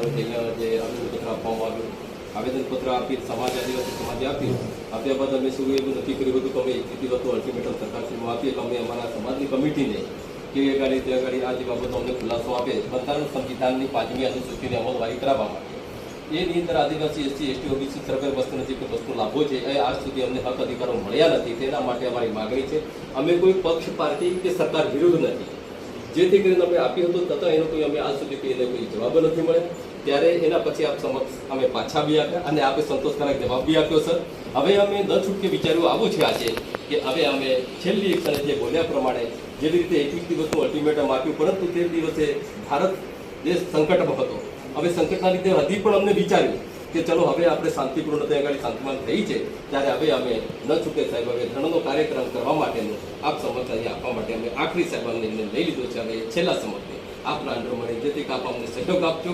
રોજ અહીંયા જે આવેદનપત્ર આપવામાં આવ્યું આવેદનપત્ર આપી, સમાજ આદિવાસી સમાજે આપ્યું. આપ્યા બાદ અમે શું એવું નક્કી કર્યું હતું કે અમે સ્થિતિગતનું અલ્ટિમેટમ સરકારશ્રીમાં આપીએ તો અમે અમારા સમાજની કમિટીને કે અગાડી ગાડી, તે ગાડી, આ જે બાબતો અમને ખુલાસો આપે, બંધારણ સંવિધાનની પાંચમી અનુસૂચિને અમલવારી કરાવવા માટે. એની અંદર આદિવાસી એસટી એસટી, ઓબીસી, સરકારી વસ્તુની જે કોઈ વસ્તુ લાભો છે, એ આજ સુધી અમને હક અધિકારો મળ્યા નથી, તેના માટે અમારી માગણી છે. અમે કોઈ પક્ષ પાર્ટી કે સરકાર વિરુદ્ધ નથી. જેથી કરીને અમે આપ્યું હતું, તથા એનો કોઈ અમે આજ સુધી કોઈ એને કોઈ જવાબ નથી મળે ત્યારે એના પછી આપ સમક્ષ અમે પાછા બી આપ્યા અને આપે સંતોષકારક જવાબ બી આપ્યો, સર. હવે અમે ન છૂટકે વિચાર્યું આવું છે આજે કે હવે અમે છેલ્લી એક ક્ષણે જે બોલ્યા પ્રમાણે જેવી રીતે એકવીસ દિવસનું અલ્ટિમેટમ આપ્યું, પરંતુ તે દિવસે ભારત દેશ સંકટમાં હતો. હવે સંકટના લીધે હજી પણ અમને વિચાર્યું કે ચલો હવે આપણે શાંતિપૂર્ણ ત્યાં આગળ શાંતિમાન થઈ છે, ત્યારે હવે અમે ન છૂટે સાહેબ, હવે ધરણનો કાર્યક્રમ કરવા માટેનો આપ અહીં આપવા માટે અમે આખરી સાહેબ નિર્ણય લઈ લીધો છે હવે છેલ્લા સમર્થને. આપના અંડર મળી જેથી આપ અમને સહયોગ આપજો.